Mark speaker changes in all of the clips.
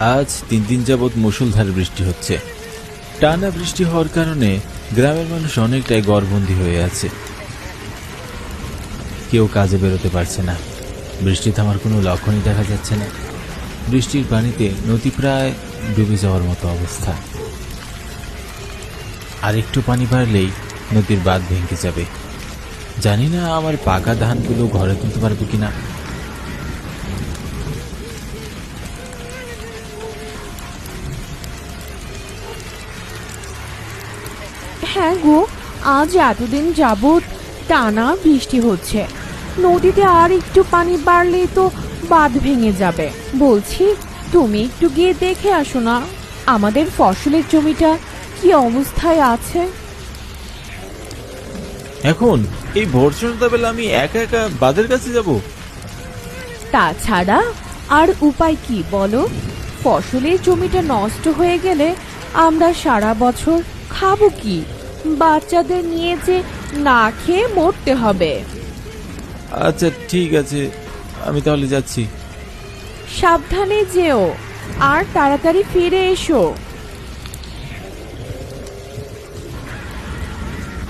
Speaker 1: আজ তিন দিন যাবৎ মুষলধারে বৃষ্টি হচ্ছে। টানা বৃষ্টি হওয়ার কারণে গ্রামের মানুষ অনেকটাই গড়বন্দি হয়ে আছে। কেউ কাজে বেরোতে পারছে না। বৃষ্টি থামার কোনো লক্ষণই দেখা যাচ্ছে না। বৃষ্টির পানিতে নদী প্রায় ডুবে যাওয়ার মতো অবস্থা। আর একটু পানি বাড়লেই নদীর বাঁধ ভেঙে যাবে। জানি না আমার পাকা ধানগুলো ঘরে তুলতে পারব কিনা।
Speaker 2: হ্যাঁ গো আজ এতদিন যাবৎ টানা বৃষ্টি হচ্ছে। নদীতে আর একটু পানি বাড়লেই তো বাঁধ ভেঙে যাবে। বলছি তুমি একটু গিয়ে দেখে আসো না আমাদের ফসলের জমিটা কি অবস্থায় আছে?
Speaker 1: এখন এই ভোরসনতা বেলা আমি একা একা বাঁধের কাছে যাব?
Speaker 2: তাছাড়া আর উপায় কি বলো? ফসলের জমিটা নষ্ট হয়ে গেলে আমরা সারা বছর খাব কি? বাচ্চাদের নিয়ে যে না খেয়ে মরতে হবে।
Speaker 1: আচ্ছা ঠিক আছে। আমি তাহলে যাচ্ছি।
Speaker 2: সাবধানে যেও আর তাড়াতাড়ি ফিরে এসো।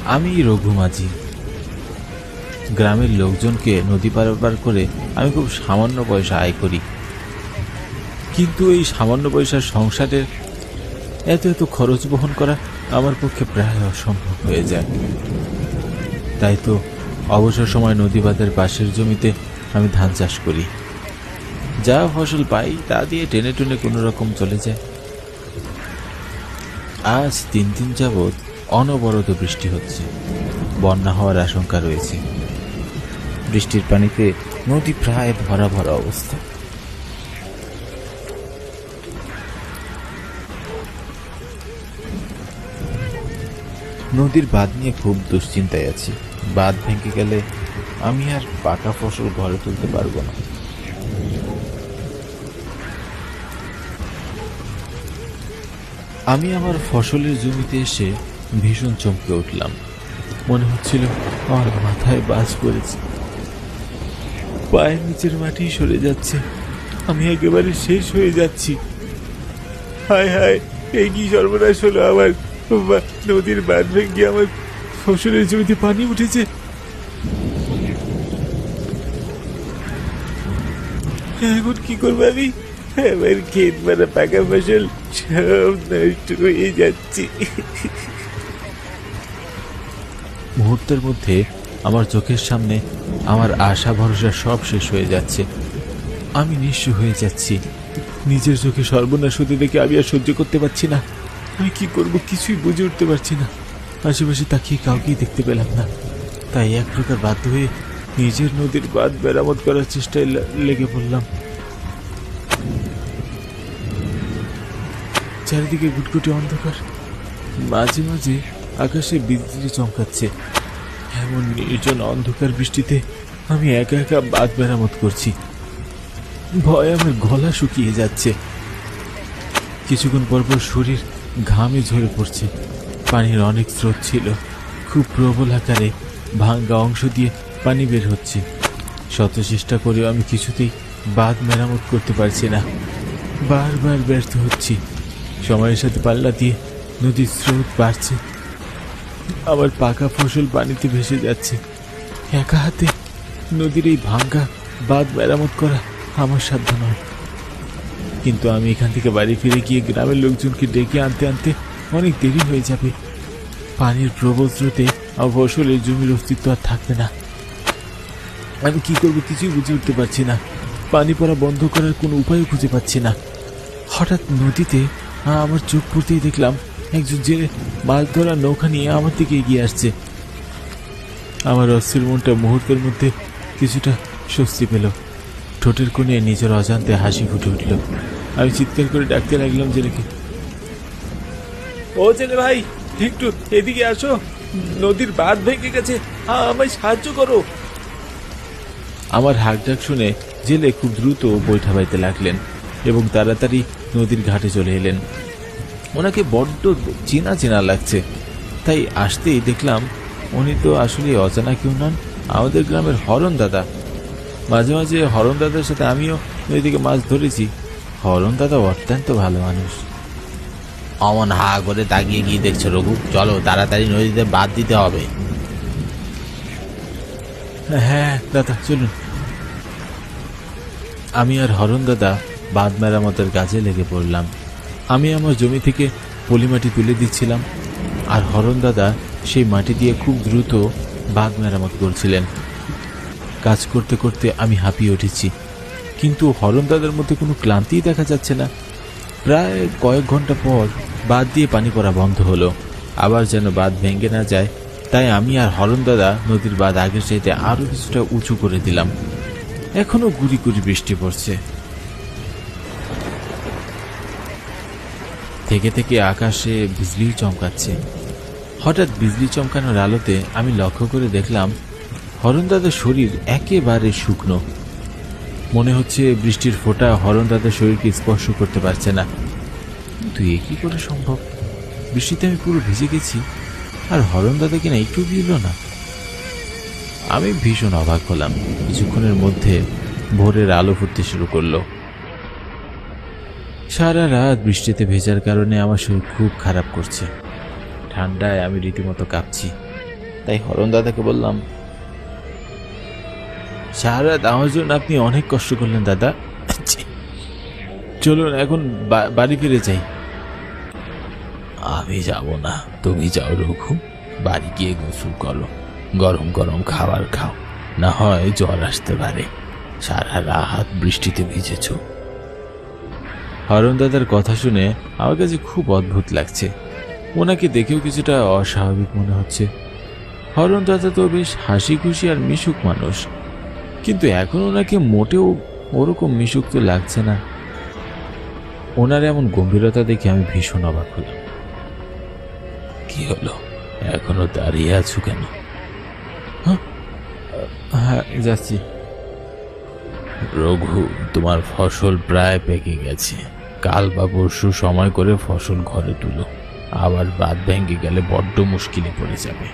Speaker 1: আমি রঘু মাঝি গ্রামের লোকজনকে নদী পারাপার করে আমি খুব সামান্য পয়সা আয় করি। কিন্তু এই সামান্য পয়সার সংসারের এত এত খরচ বহন করা আমার পক্ষে প্রায় অসম্ভব হয়ে যায়। তাই তো অবসর সময় নদী বাঁধের পাশের জমিতে আমি ধান চাষ করি। যা ফসল পাই তা দিয়ে টেনে টেনে কোনো রকম চলে যায়। আজ তিন দিন যাবৎ অনবরত বৃষ্টি হচ্ছে। বন্যা হওয়ার আশঙ্কা রয়েছে। বৃষ্টির পানিতে নদী প্রায় ভরা ভরা অবস্থা। নদীর বাঁধ নিয়ে খুব দুশ্চিন্তায় আছি। বাঁধ ভেঙে গেলে আমি আর পাকা ফসল ঘরে তুলতে পারব না। আমি আমার ফসলের জমিতে এসে ভীষণ চমকে উঠলাম। মনে হচ্ছিল আমার মাথায় বাজ পড়েছে। পায়ের নিচের মাটি সরে যাচ্ছে। আমি একেবারে শেষ হয়ে যাচ্ছি। হায় হায়, এই কি সর্বনাশ হলো আমার? নদীর বাঁধ ভেঙে আমার ফসলের জমিতে পানি উঠেছে। এখন কি করব আমি? আমার ক্ষেত মানে পাকা ফসল সব নষ্ট হয়ে যাচ্ছে। মুহূর্তের মধ্যে আমার চোখের সামনে আমার আশা ভরসা সব শেষ হয়ে যাচ্ছে। আমি নিঃস্ব হয়ে যাচ্ছি। নিজের চোখে সর্বনাশ হতে দেখে আমি আর সহ্য করতে পারছি না। আমি কি করব কিছুই বুঝে উঠতে পারছি না। আশেপাশে তাকিয়ে কাউকেই দেখতে পেলাম না। তাই এক প্রকার বাধ্য হয়ে নিজের নদীর বাঁধ মেরামত করার চেষ্টায় লেগে পড়লাম। চারিদিকে গুটগুটি অন্ধকার। মাঝে মাঝে আকাশে বিদ্যুৎ চমকাচ্ছে। এমন নির্জন অন্ধকার বৃষ্টিতে আমি একা একা বাদ মেরামত করছি। ভয় আমার গলা শুকিয়ে যাচ্ছে। কিছুক্ষণ পর পর শরীর ঘামে ঝরে পড়ছে। পানির অনেক স্রোত ছিল। খুব প্রবল আকারে ভাঙ্গা অংশ দিয়ে পানি বের হচ্ছে। শত চেষ্টা করেও আমি কিছুতেই বাঁধ মেরামত করতে পারছি না। বারবার ব্যর্থ হচ্ছি। সময়ের সাথে পাল্লা দিয়ে নদীর স্রোত বাড়ছে। আবার পাকা ফসল পানিতে ভেসে যাচ্ছে। একা হাতে নদীর এই ভাঙ্গা বাঁধ মেরামত করা আমার সাধ্য নয়। কিন্তু আমি এখান থেকে বাড়ি ফিরে গিয়ে গ্রামের লোকজনকে ডেকে আনতে আনতে অনেক দেরি হয়ে যাবে। পানির প্রবল স্রোতে আমার ফসলের জমির অস্তিত্ব আর থাকবে না। আমি কি করব কিছুই বুঝে উঠতে পারছি না। পানি পড়া বন্ধ করার কোনো উপায়ও খুঁজে পাচ্ছি না। হঠাৎ নদীতে আমার চোখ পড়তেই দেখলাম একজন জেলে মাছ ধরার নৌকা নিয়ে আমার দিকে এগিয়ে আসছে। আমার অস্থির মনটা মুহূর্তের মধ্যে কিছুটা স্বস্তি পেল। ঠোঁটের কোণে নিজের অজান্তে হাসি ফুটে উঠল। আমি চিৎকার করে ডাকতে লাগলাম জেলেকে ও জেলে ভাই একটু এদিকে আসো। নদীর বাঁধ ভেঙে গেছে আমায় সাহায্য করো। আমার হাক ডাক শুনে জেলে খুব দ্রুত বৈঠা বাইতে লাগলেন এবং তাড়াতাড়ি নদীর ঘাটে চলে এলেন। ওনাকে বড্ড চেনা চেনা লাগছে। তাই আসতেই দেখলাম উনি তো আসলে অজানা কেউ নন, আমাদের গ্রামের হরণ দাদা। মাঝে মাঝে হরণ দাদার সাথে আমিও নদী থেকে মাছ ধরেছি হরণ দাদা অত্যন্ত ভালো মানুষ।
Speaker 3: অমন হা করে তাকিয়ে গিয়ে দেখছ রঘু? চলো তাড়াতাড়ি নদীতে বাদ দিতে হবে।
Speaker 1: হ্যাঁ দাদা চলুন। আমি আর হরণ দাদা বাঁধ মেরামতের কাজে লেগে পড়লাম। আমি আমার জমি থেকে পলিমাটি তুলে দিচ্ছিলাম আর হরণ দাদা সেই মাটি দিয়ে খুব দ্রুত বাঁধ মেরামত করছিলেন। কাজ করতে করতে আমি হাঁপিয়ে উঠেছি। কিন্তু হরণ দাদার মধ্যে কোনো ক্লান্তিই দেখা যাচ্ছে না। প্রায় কয়েক ঘণ্টা পর বাঁধ দিয়ে পানি পড়া বন্ধ হলো। আবার যেন বাঁধ ভেঙে না যায়, তাই আমি আর হরণ দাদা নদীর বাঁধ আগের চাইতে আরও কিছুটা উঁচু করে দিলাম। এখনও গুড়ি গুড়ি বৃষ্টি পড়ছে। থেকে থেকে আকাশে বিজলি চমকাচ্ছে। হঠাৎ বিজলি চমকানোর আলোতে আমি লক্ষ্য করে দেখলাম হরণ দাদার শরীর একেবারে শুকনো। মনে হচ্ছে বৃষ্টির ফোঁটা হরণ দাদার শরীরকে স্পর্শ করতে পারছে না। কিন্তু এ কি করে সম্ভব? বৃষ্টিতে আমি পুরো ভিজে গেছি, আর হরণ দাদা কিনা একটু ভিজল না। আমি ভীষণ অবাক হলাম। কিছুক্ষণের মধ্যে ভোরের আলো ফুটতে শুরু করল। সারা রাত বৃষ্টিতে ভেজার কারণে আমার শরীর খুব খারাপ করছে। ঠান্ডায় আমি রীতিমতো কাঁপছি। তাই হরণ দাদাকে বললাম সারা রাত আমার জন্য আপনি অনেক কষ্ট করলেন দাদা। চলুন এখন বাড়ি ফিরে যাই।
Speaker 3: আমি যাব না। তুমি যাও রঘু বাড়ি গিয়ে গোসল করো। গরম গরম খাবার খাও। না হয় জ্বর আসতে পারে। সারা রাত বৃষ্টিতে ভিজেছ।
Speaker 1: হরণ দাদার কথা শুনে আমার কাছে খুব অদ্ভুত লাগছে। ওনাকে দেখেও কিছুটা অস্বাভাবিক মনে হচ্ছে। হরণ দাদা তো বেশ হাসি খুশি আর মিশুক মানুষ। কিন্তু এখন ওনাকে মোটেও ওরকম মিশুক তো লাগছে না। ওনার এমন গম্ভীরতা দেখে আমি ভীষণ অবাক হলাম।
Speaker 3: কি হলো? এখনও দাঁড়িয়ে আছো কেন?
Speaker 1: হ্যাঁ? যাচ্ছি।
Speaker 3: রঘু, তোমার ফসল প্রায় পেকে গেছে। কাল বা পরশু সময় করে ফসল ঘরে তুলো। আবার বাদ ভেঙে গেলে বড্ড মুশকিলে পড়ে যাবে।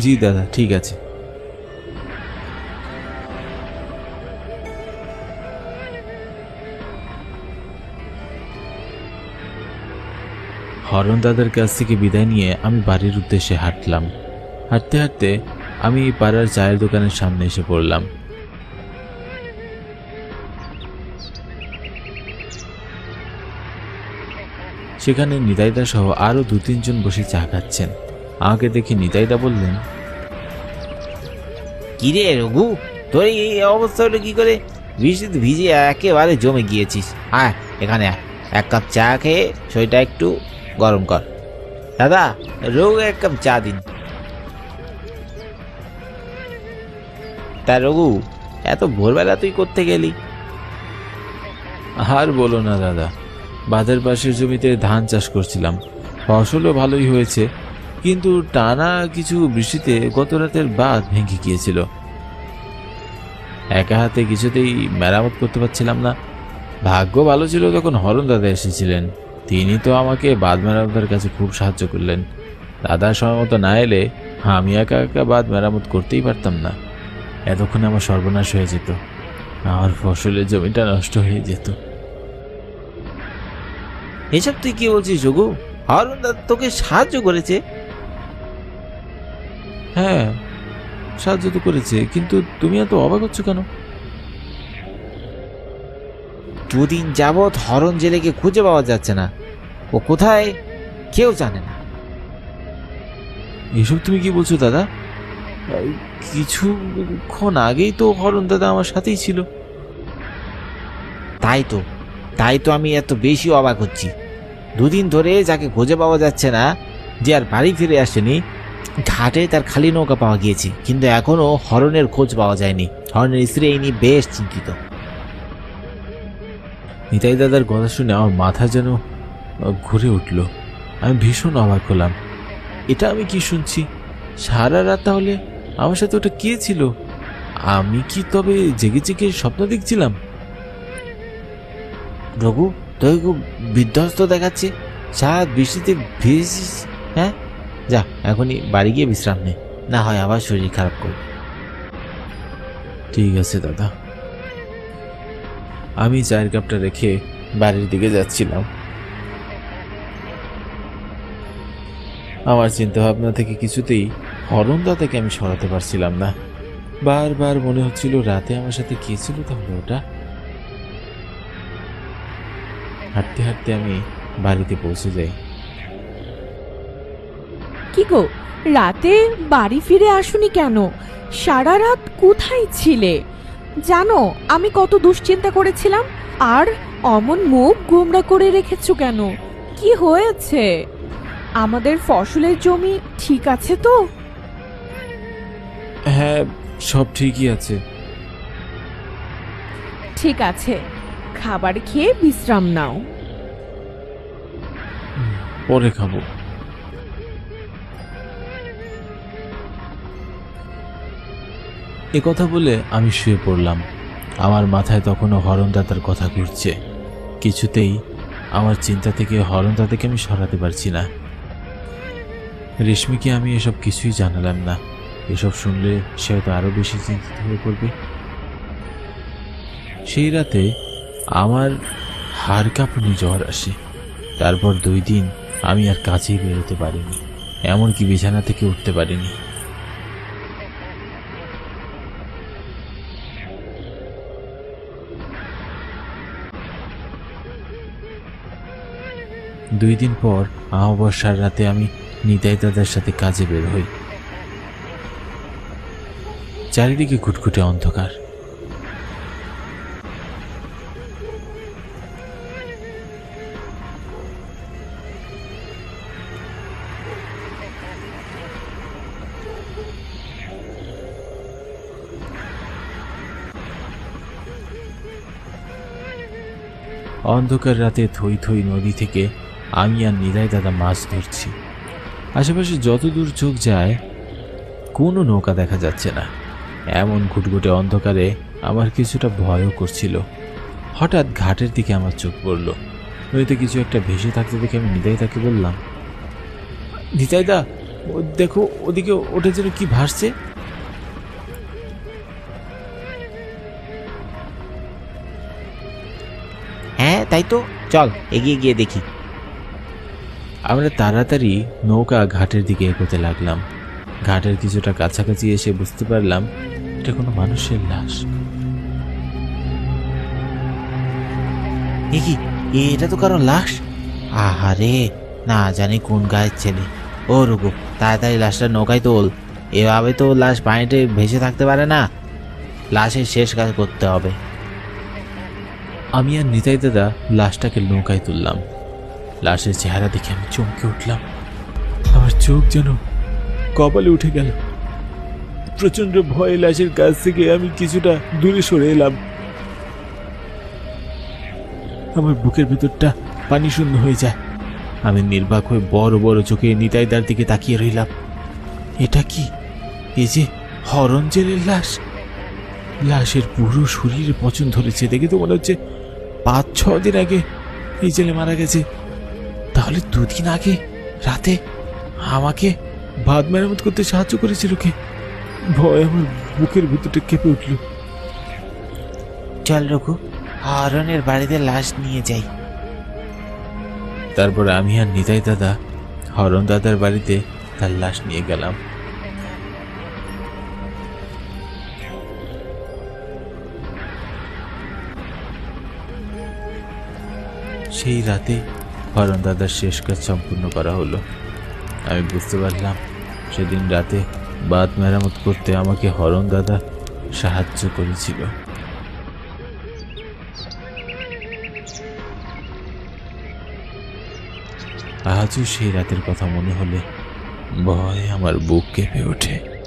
Speaker 1: জি দাদা, ঠিক আছে। হরণ দাদার কাছ থেকে বিদায় নিয়ে আমি বাড়ির উদ্দেশ্যে হাঁটলাম। হাঁটতে হাঁটতে আমি পাড়ার চায়ের দোকানের সামনে এসে পড়লাম। সেখানে নিতাইদা সহ আরও দু তিনজন বসে চা খাচ্ছেন। আমাকে দেখে নিতাইদা বললেন,
Speaker 3: কি রে রঘু, তোর এই অবস্থা হলো কি করে? বৃষ্টিতে ভিজে একেবারে জমে গিয়েছিস। আয়, এখানে এক কাপ চা খেয়ে শরীরটা একটু গরম কর। দাদা রঘু এক কাপ চা দিন তা রঘু, এত ভোরবেলা তুই করতে গেলি?
Speaker 1: আর বলো না, দাদা। বাঁধের পাশের জমিতে ধান চাষ করছিলাম। ফসলও ভালোই হয়েছে, কিন্তু টানা কিছু বৃষ্টিতে গত রাতের বাঁধ ভেঙে গিয়েছিল। একা হাতে কিছুতেই মেরামত করতে পারছিলাম না। ভাগ্য ভালো ছিল তখন হরণ দাদা এসেছিলেন। তিনি তো আমাকে বাঁধ মেরামতের কাছে খুব সাহায্য করলেন। দাদা সময় মতো না এলে আমি একা একা বাঁধ মেরামত করতেই পারতাম না। এতক্ষণে আমার সর্বনাশ হয়ে যেত। আমার ফসলের জমিটা নষ্ট হয়ে যেত।
Speaker 3: এসব তুই কি বলছিস রঘু হারুন দাদা তোকে সাহায্য করেছে?
Speaker 1: হ্যাঁ সাহায্য তো করেছে, কিন্তু তুমি এত অবাক হচ্ছ কেন?
Speaker 3: দুদিন যাবৎ হরণ জেলেকে খুঁজে পাওয়া যাচ্ছে না। ও কোথায়? কেউ জানে না।
Speaker 1: এসব তুমি কি বলছো দাদা? কিছুক্ষণ আগেই তো হরণ দাদা আমার সাথেই ছিল।
Speaker 3: তাই তো তাই তো আমি এত বেশি অবাক হচ্ছি। দুদিন ধরে যাকে খুঁজে পাওয়া যাচ্ছে না যে আর বাড়ি ফিরে আসেনি ঘাটে তার খালি নৌকা পাওয়া গিয়েছে কিন্তু এখনও হরণের খোঁজ পাওয়া যায়নি। হরণের স্ত্রী এই নিয়ে বেশ চিন্তিত।
Speaker 1: নিতাই দাদার কথা শুনে আমার মাথা যেন ঘুরে উঠল। আমি ভীষণ অবাক হলাম। এটা আমি কি শুনছি? সারা রাত তাহলে আমার সাথে ওটা কে ছিল? আমি কি তবে জেগে জেগে স্বপ্ন দেখছিলাম?
Speaker 3: রঘু তোকে খুব বিধ্বস্ত দেখাচ্ছে। সারা বৃষ্টিতে ভিজেছিস হ্যাঁ? যা এখনই বাড়ি গিয়ে বিশ্রাম নে। না হয় আবার শরীর খারাপ করবে।
Speaker 1: ঠিক আছে দাদা। আমি চায়ের কাপটা রেখে বাড়ির দিকে যাচ্ছিলাম। আমার চিন্তা ভাবনা থেকে কিছুতেই হরণদা থেকে আমি সরাতে পারছিলাম না। বারবার মনে হচ্ছিল রাতে আমার সাথে কে ছিল তাহলে ওটা? হাঁটতে হাঁটতে আমি বাড়িতে পৌঁছে যাই।
Speaker 2: কি গো, রাতে বাড়ি ফিরে আসুনি কেন? সারা রাত কোথায় ছিলে? জানো আমি কত দুশ্চিন্তা করেছিলাম। আর অমন মুখ গোমরা করে রেখেছো কেন? কি হয়েছে? আমাদের ফসলের জমি ঠিক আছে তো?
Speaker 1: হ্যাঁ সব ঠিকই আছে।
Speaker 2: ঠিক আছে খাবার খেয়ে বিশ্রাম নাও।
Speaker 1: পরে খাব। এ কথা বলে আমি শুয়ে পড়লাম। আমার মাথায় তখনও হরণদাতার কথা ঘুরছে। কিছুতেই আমার চিন্তা থেকে হরণদাতাকে আমি সরাতে পারছি না। রেশমিকে আমি এসব কিছুই জানালাম না। এসব শুনলে সে হয়তো আরও বেশি চিন্তিত হয়ে পড়বে। সেই রাতে আমার হাড় কাঁপুনি জ্বর আসে। তারপর দুই দিন আমি আর কাছেই বেরোতে পারিনি। এমনকি বিছানা থেকে উঠতে পারিনি। দুই দিন পর অমাবস্যার রাতে আমি নিতাই দাদার সাথে কাজে বের হই। চারিদিকে ঘুটঘুটে অন্ধকার। অন্ধকার রাতে থই থই নদী থেকে আমি আর নিদাই দাদা মাছ ধরছি। আশেপাশে যত দূর চোখ যায়, কোনো নৌকা দেখা যাচ্ছে না। এমন ঘুটঘুটে অন্ধকারে আমার কিছুটা ভয়ও করছিল। হঠাৎ ঘাটের দিকে আমার চোখ পড়ল। নদীতে কিছু একটা ভেসে থাকতে দেখে আমি নিদাই তাকে বললাম নিতাই দা, ও দেখো, ওদিকে ওটা যেন কি ভাসছে।
Speaker 3: হ্যাঁ তাই তো। চল, এগিয়ে গিয়ে দেখি।
Speaker 1: আমরা তাড়াতাড়ি নৌকা ঘাটের দিকে এগোতে লাগলাম। ঘাটের কিছুটা কাছাকাছি এসে বুঝতে পারলাম এটা কোনো মানুষের লাশ।
Speaker 3: কি? এটা তো কারও লাশ? আহারে না জানি কোন গায়ের ছেলে। ও রুকু তাড়াতাড়ি লাশটা নৌকায় তোল। এভাবে তো লাশ পানিতে ভেসে থাকতে পারে না। লাশের শেষ কাজ করতে হবে।
Speaker 1: আমি আর নিতাই দাদা লাশটাকে নৌকায় তুললাম। লাশের চেহারা দেখে আমি চমকে উঠলাম। আমার চোখ যেন কপালে উঠে গেল। প্রচণ্ড ভয়ে লাশের কাছ থেকে আমি কিছুটা দূরে সরে এলাম। আমার বুকের ভেতরটা পানি শূন্য হয়ে যায়। আমি নির্বাক হয়ে বড় বড় চোখে নিতাইদার দিকে তাকিয়ে রইলাম। এটা কি? এই যে হরণ জেলের লাশ? লাশের পুরো শরীরে পচন ধরেছে। দেখে তো মনে হচ্ছে পাঁচ ছ দিন আগে এই ছেলে মারা গেছে। তাহলে দুদিন আগে রাতে আমাকে ভাত মেরামত করতে সাহায্য করেছিল কে? ভয় আমার বুকের ভিতরটা কেঁপে উঠল।
Speaker 3: চল রঘু হরনের বাড়িতে লাশ নিয়ে যাই।
Speaker 1: তারপর আমি আর নিতাই দাদা হরণ দাদার বাড়িতে তার লাশ নিয়ে গেলাম। সেই রাতে হরণ দাদার শেষ কাজ সম্পূর্ণ করা হলো। আমি বুঝতে পারলাম, সেদিন রাতে বাদ মেরামত করতে আমাকে হরণ দাদা সাহায্য করেছিল। আজও সেই রাতের কথা মনে হলে ভয় আমার বুক কেঁপে ওঠে।